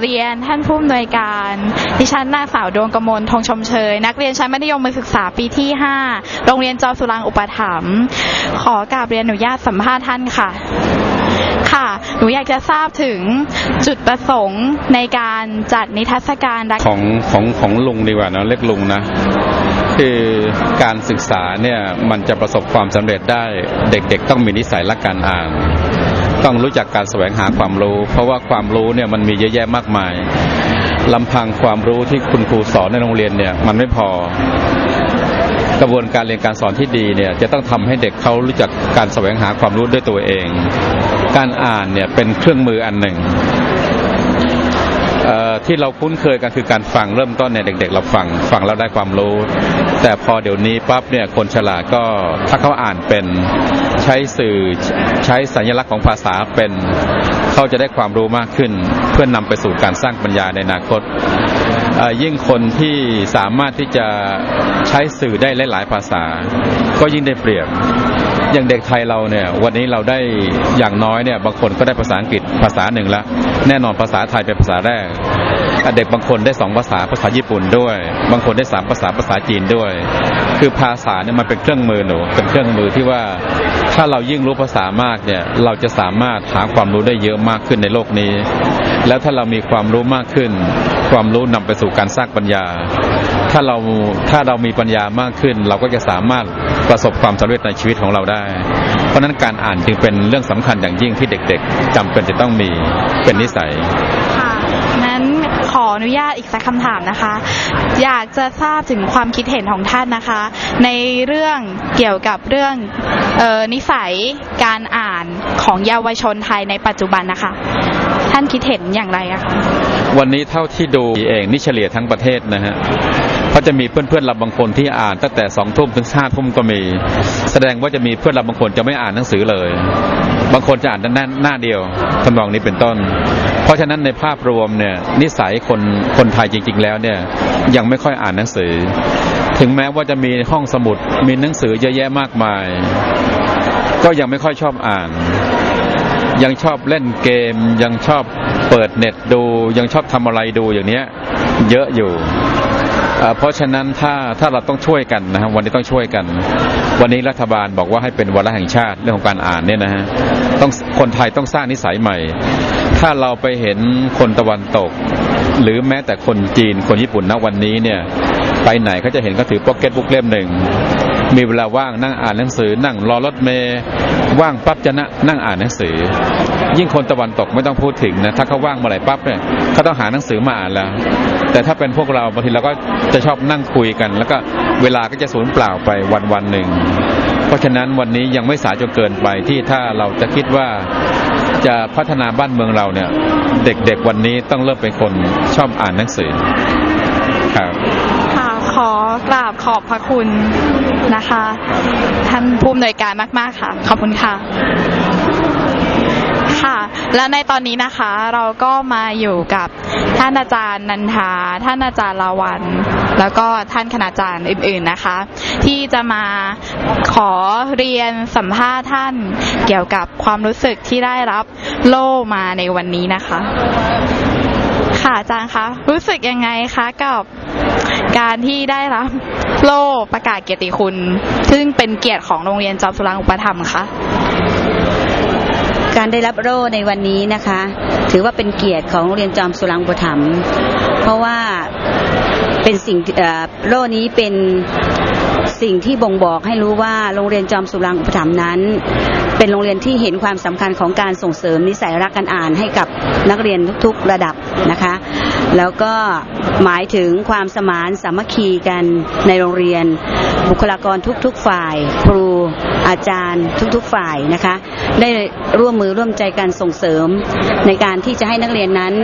เรียนท่านผู้อำนวยการ ดิฉันนางสาวดวงกมลธงชมเชย นักเรียนชั้นมัธยมศึกษาปีที่ 5 โรงเรียนจอมสุรางอุปถัมภ์ขอกราบเรียนอนุญาตสัมภาษณ์ท่านค่ะ ค่ะ หนูอยากจะทราบถึงจุดประสงค์ในการจัดนิทรรศการรักของของของลุงดีกว่านะเรียกลุงนะคือการศึกษาเนี่ยมันจะประสบความสำเร็จได้เด็กๆ ต้องมีนิสัยรักการอ่าน ต้องรู้จักการแสวงหาความรู้ เพราะว่าความรู้เนี่ยมันมีเยอะแยะมากมายลำพังความรู้ที่คุณครูสอนในโรงเรียนเนี่ยมันไม่พอกระบวนการเรียนการสอนที่ดีเนี่ยจะต้องทำให้เด็กเขารู้จักการแสวงหาความรู้ด้วยตัวเอง การอ่านเนี่ยเป็นเครื่องมืออันหนึ่งที่เราคุ้นเคยกันคือการฟังเริ่มต้นเนี่ยเด็ก ๆ เราฟังฟังแล้วได้ความรู้ แต่พอเดี๋ยวนี้ปั๊บเนี่ยคนฉลาดก็ถ้าเขาอ่านเป็นใช้สื่อใช้สัญลักษณ์ของภาษาเป็นเขาจะได้ความรู้มากขึ้น เพื่อนนำไปสู่การสร้างปัญญาในอนาคตยิ่งคนที่สามารถที่จะใช้สื่อได้หลาย ๆ ภาษา ก็ยิ่งได้เปรียบ อย่างเด็กไทยเราเนี่ยวันนี้เราได้อย่างน้อยเนี่ยบางคนก็ได้ภาษาอังกฤษภาษาหนึ่งแล้วแน่นอนภาษาไทยเป็นภาษาแรกเด็กบางคนได้สองภาษาภาษาญี่ปุ่นด้วย บางคนได้สามภาษาภาษาจีนด้วย คือภาษาเนี่ยมันเป็นเครื่องมือหนูเป็นเครื่องมือที่ว่าถ้าเรายิ่งรู้ภาษามากเนี่ยเราจะสามารถหาความรู้ได้เยอะมากขึ้นในโลกนี้ แล้วถ้าเรามีความรู้มากขึ้น ความรู้นำไปสู่การสร้างปัญญา ถ้าเราถ้าเรามีปัญญามากขึ้น เราก็จะสามารถประสบความสำเร็จในชีวิตของเราได้ เพราะฉะนั้นการอ่านจึงเป็นเรื่องสำคัญอย่างยิ่งที่เด็กๆจำเป็นจะต้องมีเป็นนิสัยค่ะนั้น ขออนุญาตอีกสักคำถามนะคะ อยากจะทราบถึงความคิดเห็นของท่านนะคะ ในเรื่องเกี่ยวกับเรื่องออนิสัยการอ่านของเยาวชนไทยในปัจจุบันนะคะ ท่านคิดเห็นอย่างไรอะคะวันนี้เท่าที่ดูเองนี่เฉลี่ยทั้งประเทศนะฮะก็จะมีเพื่อนๆเราบางคนที่อ่านตั้งแต่สองทุ่มถึงห้าทุ่มก็มี แสดงว่าจะมีเพื่อนเราบางคนจะไม่อ่านหนังสือเลย บางคนจะอ่านหน้าหน้าเดียวทำนองนี้เป็นต้น เพราะฉะนั้นในภาพรวมเนี่ยนิสัยคนคนไทยจริง ๆ แล้วเนี่ยยังไม่ค่อยอ่านหนังสือ ถึงแม้ว่าจะมีห้องสมุดมีหนังสือเยอะแยะมากมาย ก็ยังไม่ค่อยชอบอ่าน ยังชอบเล่นเกม ยังชอบเปิดเน็ตดู ยังชอบทำอะไรดูอย่างเนี้ยเยอะอยู่ เพราะฉะนั้นถ้าถ้าเราต้องช่วยกันนะครับวันนี้ต้องช่วยกัน วันนี้รัฐบาลบอกว่าให้เป็นวาระแห่งชาติเรื่องของการอ่านเนี่ยนะฮะต้องคนไทยต้องสร้างนิสัยใหม่ ถ้าเราไปเห็นคนตะวันตก หรือแม้แต่คนจีนคนญี่ปุ่นณวันนี้เนี่ยไปไหนเขาจะเห็นเขาถือพ็อกเก็ตบุ๊กเล่มหนึ่ง มีเวลาว่างนั่งอ่านหนังสือ นั่งรอรถเมย์ว่างปั๊บจะนั่งนั่งอ่านหนังสือ ยิ่งคนตะวันตกไม่ต้องพูดถึงนะถ้าเขาว่างเมื่อไหร่ปั๊บเนี่ยเขาต้องหาหนังสือมาอ่านแล้ว แต่ถ้าเป็นพวกเราบางทีเราก็จะชอบนั่งคุยกัน แล้วก็เวลาก็จะสูญเปล่าไปวันวันหนึ่งเพราะฉะนั้นวันนี้ยังไม่สายจนเกินไปที่ถ้าเราจะคิดว่าจะพัฒนาบ้านเมืองเราเนี่ย เด็กๆวันนี้ต้องเริ่มเป็นคนชอบอ่านหนังสือครับ กราบขอบพระคุณนะคะ ท่านผู้อำนวยการมาก ๆ ค่ะ ขอบคุณค่ะ ค่ะ และในตอนนี้นะคะเราก็มาอยู่กับท่านอาจารย์นันทา ท่านอาจารย์ลาวัน แล้วก็ท่านคณาจารย์อื่น ๆนะคะ ที่จะมาขอเรียนสัมภาษณ์ท่านเกี่ยวกับความรู้สึกที่ได้รับโล่มาในวันนี้นะคะ ค่ะอาจารย์คะรู้สึกยังไงคะกับ การที่ได้รับโล่ประกาศเกียรติคุณ ซึ่งเป็นเกียรติของโรงเรียนจอมสุรางอุปถัมภ์คะการได้รับโล่ในวันนี้นะคะ ถือว่าเป็นเกียรติของโรงเรียนจอมสุรางอุปถัมภ์เพราะว่าเป็นสิ่งโล่นี้เป็นสิ่งที่บ่งบอกให้รู้ว่าโรงเรียนจอมสุรางอุปถัมภ์นั้น เป็นโรงเรียนที่เห็นความสำคัญของการส่งเสริมนิสัยรักการอ่านให้กับนักเรียนทุกๆระดับนะคะ แล้วก็หมายถึงความสมานสามัคคีกันในโรงเรียน บุคลากรทุกๆฝ่าย ครูอาจารย์ทุกๆฝ่ายนะคะ ได้ร่วมมือร่วมใจกันส่งเสริม ในการที่จะให้นักเรียนนั้น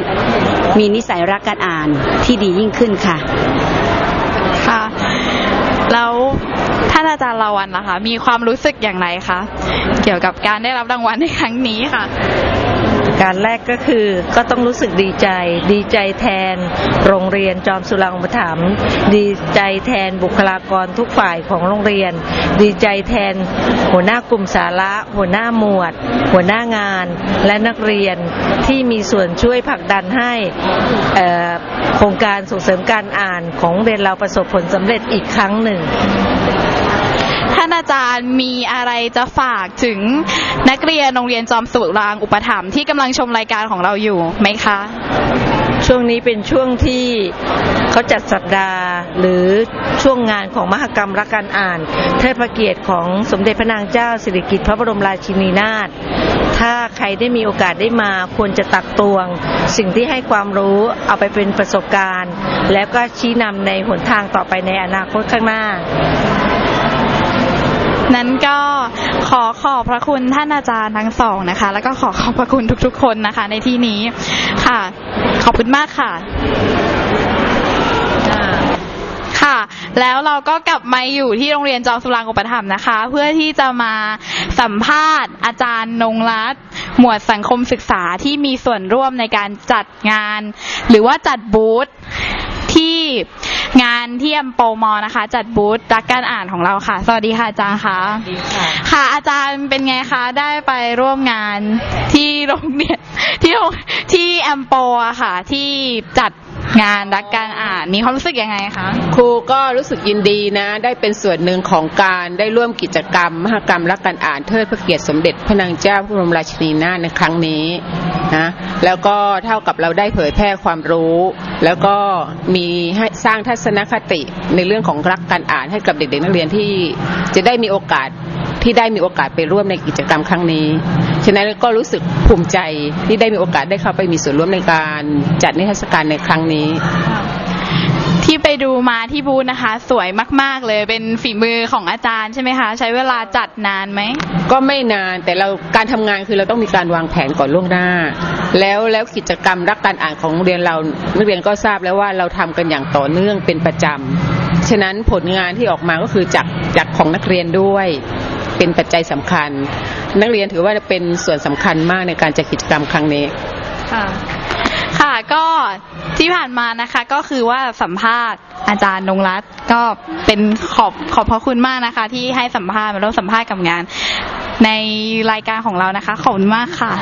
มีนิสัยรักการอ่านที่ดียิ่งขึ้นค่ะค่ะแล้วท่านอาจารย์ลาวันล่ะคะ มีความรู้สึกอย่างไรคะเกี่ยวกับการได้รับรางวัลในครั้งนี้ค่ะ การแรกก็คือก็ต้องรู้สึกดีใจ ดีใจแทน โรงเรียนจอมสุรางอุปถัมภ์ดีใจแทนบุคลากรทุกฝ่ายของโรงเรียน ดีใจแทน หัวหน้ากลุ่มสาระ หัวหน้าหมวด หัวหน้างาน และนักเรียนที่มีส่วนช่วยผลักดันให้โครงการส่งเสริมการอ่านของโรงเรียนเราประสบผลสำเร็จอีกครั้งหนึ่ง ท่านอาจารย์มีอะไรจะฝากถึงนักเรียนโรงเรียนจอมสุรางอุปถัมภ์ที่กำลังชมรายการของเราอยู่ไหมคะ ช่วงนี้เป็นช่วงที่เขาจัดสัปดาห์หรือช่วงงานของมหกรรมรักการอ่านเทิดพระเกียรติของสมเด็จพระนางเจ้าสิริกิติ์พระบรมราชินีนาถถ้าใครได้มีโอกาสได้มาควรจะตักตวง สิ่งที่ให้ความรู้เอาไปเป็นประสบการณ์ แล้วก็ชี้นำในหนทางต่อไปในอนาคตข้างหน้า นั้นก็ขอขอบพระคุณท่านอาจารย์ทั้งสองนะคะ แล้วก็ขอขอบพระคุณทุกๆ คนนะคะ ในที่นี้ค่ะ ขอบคุณมากค่ะค่ะ แล้วเราก็กลับมาอยู่ที่โรงเรียนจอมสุรางอุปถัมภ์นะคะ เพื่อที่จะมาสัมภาษณ์ อาจารย์นงรัตน์หมวดสังคมศึกษาที่มีส่วนร่วมในการจัดงาน หรือว่าจัดบูธ งานที่แอมโปมอนะคะ จัดบูธรักการอ่านของเราค่ะ สวัสดีค่ะอาจารย์ค่ะค่ะ อาจารย์เป็นไงคะ ได้ไปร่วมงานที่โรงเรียนที่โรงที่แอมโปอะค่ะ ที่จัด งานรักการอ่านมีความรู้สึกยังไงคะครูก็รู้สึกยินดีนะ ได้เป็นส่วนหนึ่งของการได้ร่วมกิจกรรม มหกรรมรักการอ่านเทิดพระเกียรติสมเด็จพระนางเจ้าพระบรมราชินีนาถในครั้งนี้นะแล้วก็เท่ากับเราได้เผยแพร่ความรู้ แล้วก็มีให้สร้างทัศนคติในเรื่องของรักการอ่านให้กับเด็กๆนักเรียนที่จะได้มีโอกาส ที่ได้มีโอกาสไปร่วมในกิจกรรมครั้งนี้ ฉะนั้นก็รู้สึกภูมิใจที่ได้มีโอกาสได้เข้าไปมีส่วนร่วมในการจัดนิทรรศการในครั้งนี้ที่ไปดูมาที่บูธนะคะ สวยมาก ๆ เลยเป็นฝีมือของอาจารย์ใช่ไหมคะ ใช้เวลาจัดนานไหม ก็ไม่นานแต่เราการทำงานคือเราต้องมีการวางแผนก่อนล่วงหน้า แล้วแล้วกิจกรรมรักการอ่านของโรงเรียนเรานักเรียนก็ทราบแล้วว่าเราทำกันอย่างต่อเนื่องเป็นประจำฉะนั้นผลงานที่ออกมาก็คือจากจากของนักเรียนด้วย เป็นปัจจัยสำคัญ นักเรียนถือว่าเป็นส่วนสำคัญมากในการจัดกิจกรรมครั้งนี้ค่ะค่ะก็ที่ผ่านมานะคะก็คือว่าสัมภาษณ์อาจารย์นงรัตน์ก็เป็นขอบขอบพระคุณมากนะคะ ที่ให้สัมภาษณ์มาร่วมสัมภาษณ์กับงาน ในรายการของเรานะคะขอบคุณมากค่ะ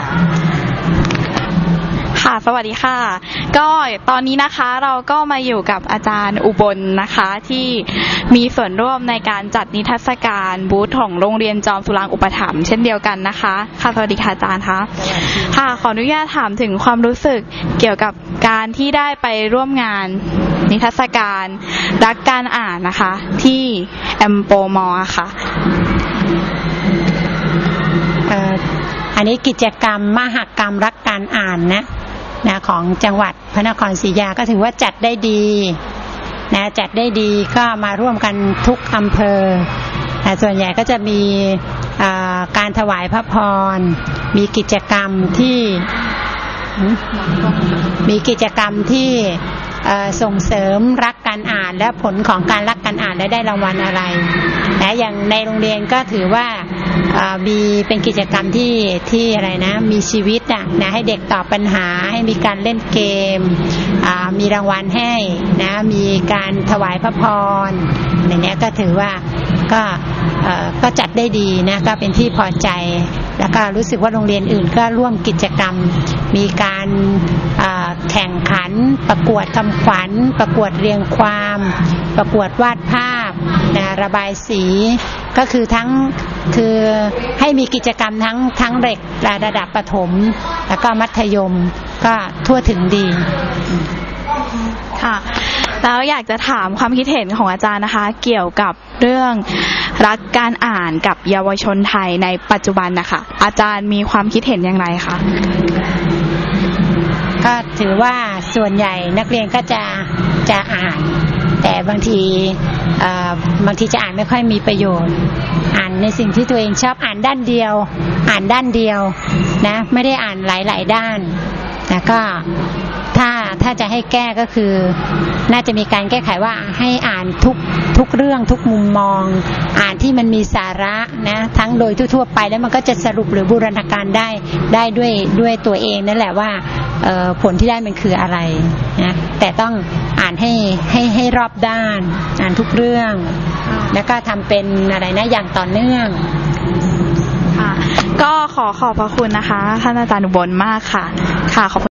ค่ะ สวัสดีค่ะ ก็ตอนนี้นะคะเราก็มาอยู่กับอาจารย์อุบลนะคะที่มีส่วนร่วมในการจัดนิทรรศการบูธของโรงเรียนจอมสุรางอุปถัมภ์เช่นเดียวกันนะคะ ค่ะ สวัสดีค่ะอาจารย์คะค่ะ ขออนุญาตถามถึงความรู้สึกเกี่ยวกับการที่ได้ไปร่วมงานนิทรรศการรักการอ่านนะคะ ที่แอมโปมอค่ะเอ่ออันนี้กิจกรรมมหกรรมรักการอ่านนะ นะของจังหวัดพระนครศรีอยุธยาก็ถือว่าจัดได้ดีนะจัดได้ดีก็มาร่วมกันทุกอำเภอนะส่วนใหญ่ก็จะมีการถวายพระพร มีกิจกรรมที่มีกิจกรรมที่ส่งเสริมรัก การอ่านและผลของการรักการอ่านและได้รางวัลอะไรนะอย่างในโรงเรียนก็ถือว่ามีเป็นกิจกรรมที่ที่อะไรนะ มีชีวิตอะนะให้เด็กตอบปัญหาให้มีการเล่นเกมมีรางวัลให้นะมีการถวายพระพรอะไรเนี้ก็ถือว่าก็ก็จัดได้ดีนะก็เป็นที่พอใจ แล้วก็รู้สึกว่าโรงเรียนอื่นก็ร่วมกิจกรรม มีการ ประกวดคำขวัญ ประกวดเรียงความ ประกวดวาดภาพนะระบายสีก็คือทั้งคือให้มีกิจกรรมทั้งทั้งเด็กระดับประถม แล้วก็มัธยมก็ทั่วถึงดีค่ะแล้วอยากจะถามความคิดเห็นของอาจารย์นะคะ เกี่ยวกับเรื่องรักการอ่านกับเยาวชนไทยในปัจจุบันนะคะอาจารย์มีความคิดเห็นอย่างไรคะ ก็ถือว่าส่วนใหญ่นักเรียนก็จะจะอ่าน แต่บางทีบางทีจะอ่านไม่ค่อยมีประโยชน์ อ่านในสิ่งที่ตัวเองชอบอ่านด้านเดียว อ่านด้านเดียวนะไม่ได้อ่านหลาย ๆ ด้านแต่ก็ถ้าถ้าจะให้แก้ก็คือ น่าจะมีการแก้ไขว่าให้อ่านทุกทุกเรื่องทุกมุมมอง อ่านที่มันมีสาระนะทั้งโดยทั่วๆไปแล้วมันก็จะสรุปหรือบูรณาการได้ได้ด้วยด้วยตัวเองนั่นแหละว่า ผลที่ได้มันคืออะไรนะแต่ต้องอ่านให้ให้ให้รอบด้าน อ่านทุกเรื่อง แล้วก็ทำเป็นอะไรนะอย่างต่อเนื่องค่ะก็ขอขอบพระคุณนะคะท่านอาจารย์อุบลมากค่ะ ค่ะขอบคุณ